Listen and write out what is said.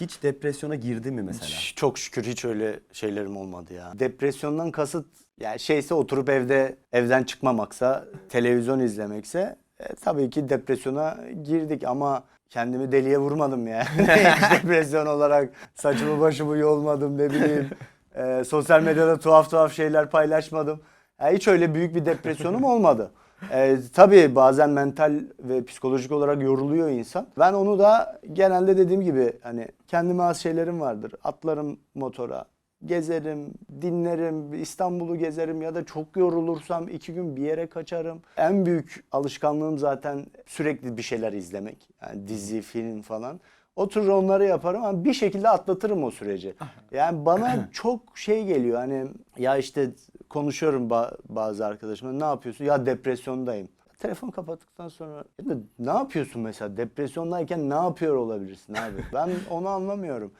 hiç depresyona girdi mi mesela? Çok şükür hiç öyle şeylerim olmadı ya. Depresyondan kasıt yani şeyse oturup evde evden çıkmamaksa, televizyon izlemekse e, tabii ki depresyona girdik ama kendimi deliye vurmadım yani. Hiç depresyon olarak saçımı başımı yolmadım ne bileyim. E, sosyal medyada tuhaf tuhaf şeyler paylaşmadım. Ya hiç öyle büyük bir depresyonum olmadı. E, tabii bazen mental ve psikolojik olarak yoruluyor insan. Ben onu da genelde dediğim gibi hani kendime az şeylerim vardır. Atlarım motora, gezerim, dinlerim, İstanbul'u gezerim ya da çok yorulursam iki gün bir yere kaçarım. En büyük alışkanlığım zaten sürekli bir şeyler izlemek. Yani dizi, film falan. Oturur onları yaparım ama bir şekilde atlatırım o süreci. Yani bana çok şey geliyor hani ya işte konuşuyorum ba- bazı arkadaşımla ne yapıyorsun? Ya depresyondayım. Telefon kapattıktan sonra ya ne yapıyorsun mesela depresyondayken ne yapıyor olabilirsin abi? Ben onu anlamıyorum.